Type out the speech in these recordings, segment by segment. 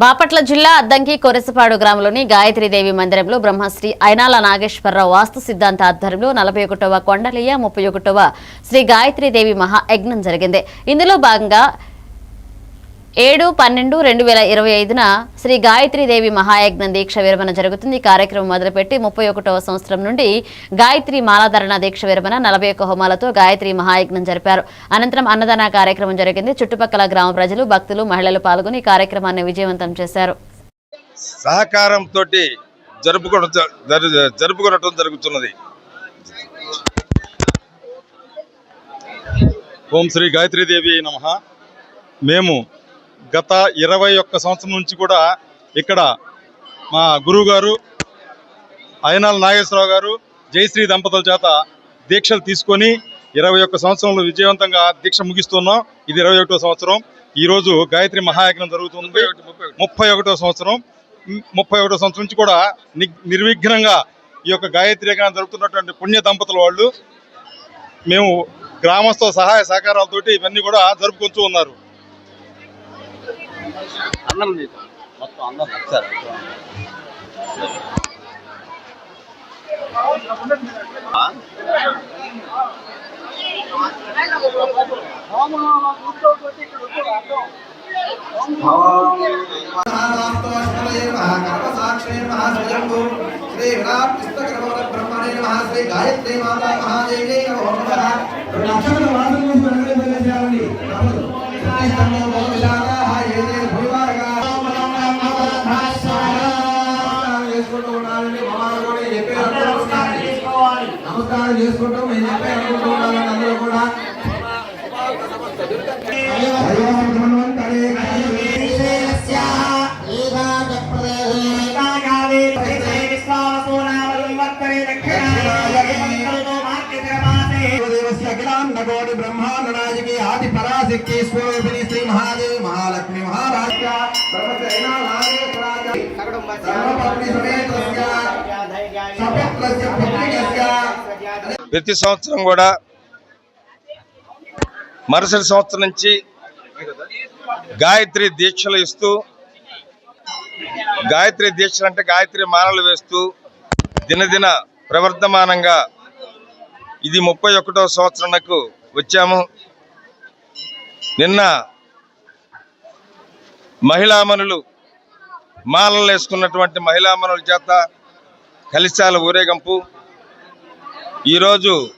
బాపట్ల జిల్లా అద్దంకి కొరసపాడు గ్రామంలోని గాయత్రీదేవి మందిరంలో బ్రహ్మశ్రీ అయినాల నాగేశ్వరరావు వాస్తు సిద్ధాంత ఆధ్వర్యంలో నలభై ఒకటవ కొండలియ ముప్పై ఒకటవ శ్రీ గాయత్రీదేవి మహాయజ్ఞం జరిగింది. ఇందులో భాగంగా ఏడు పన్నెండు రెండు వేల ఇరవై ఐదున శ్రీ గాయత్రీదేవి మహాయజ్ఞం దీక్ష విరమణ జరుగుతుంది. కార్యక్రమం మొదలుపెట్టి ముప్పై ఒకటవ సంవత్సరం నుండి గాయత్రి మాలాధరణ దీక్ష విరమణ నలభై ఒక్క హోమాలతో గాయత్రి మహాయజ్ఞం జరిపారు. అనంతరం అన్నదాన కార్యక్రమం జరిగింది. చుట్టుపక్కల గ్రామ ప్రజలు భక్తులు మహిళలు పాల్గొని కార్యక్రమాన్ని విజయవంతం చేశారు. సహకారంతో జరుపుకోవడం జరుపుకోవడం జరుగుతున్నది. ఓం శ్రీ గాయత్రీదేవి నమ. మేము గత ఇరవై ఒక్క సంవత్సరం నుంచి కూడా ఇక్కడ మా గురువు గారు అయనాల నాగేశ్వరరావు గారు జయశ్రీ దంపతుల చేత దీక్షలు తీసుకొని ఇరవై ఒక్క సంవత్సరంలో విజయవంతంగా దీక్ష ముగిస్తున్నాం. ఇది ఇరవై ఒకటో సంవత్సరం. ఈరోజు గాయత్రి మహాయజ్ఞం జరుగుతుంది. ముప్పై ఒకటో సంవత్సరం. ముప్పై ఒకటో సంవత్సరం నుంచి కూడా నిర్విఘ్నంగా ఈ యొక్క గాయత్రి యజ్ఞం జరుగుతున్నటువంటి పుణ్య దంపతుల వాళ్ళు మేము గ్రామస్థ సహాయ సహకారాలతోటి ఇవన్నీ కూడా జరుపుకుంటూ ఉన్నారు. అన్నం తీసుకో. మొత్తం అన్నం ఒకసారి శ్రీ విరాట్ పుస్తక బ్రహ్మణే నమః శ్రీ గాయత్రి మాతా మహాదేవి నమో నమః రెండు నమస్కారం చేసుకుంటూ మేము చెప్పే అనుకుంటూ ఉండాలండి అందరూ కూడా. అఖిలాండకోటి బ్రహ్మాండ నాయకి ఆది పరాశక్తి స్వరూపిణి శ్రీ మహాదేవి మహాలక్ష్మి సర్వపత్ని సమేతస్య. సపత్రస్య పుత్రికస్య ప్రతి సంవత్సరం కూడా మరుసటి సంవత్సరం నుంచి గాయత్రి దీక్షలు ఇస్తూ గాయత్రి దీక్షలు అంటే గాయత్రి మాలలు వేస్తూ దినదిన ప్రవర్ధమానంగా ఇది ముప్పై ఒకటో సంవత్సరంకు వచ్చాము. నిన్న మహిళామణులు మాలలు వేసుకున్నటువంటి మహిళామణుల చేత కలిశాల ఊరేగింపు ఈరోజు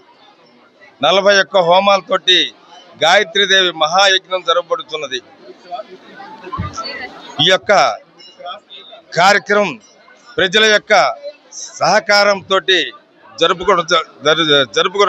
నలభై ఒక్క హోమాలతోటి గాయత్రీదేవి మహాయజ్ఞం జరగబడుతున్నది. ఈ యొక్క కార్యక్రమం ప్రజల యొక్క సహకారంతో జరుపుకో జరు- జరుపుకో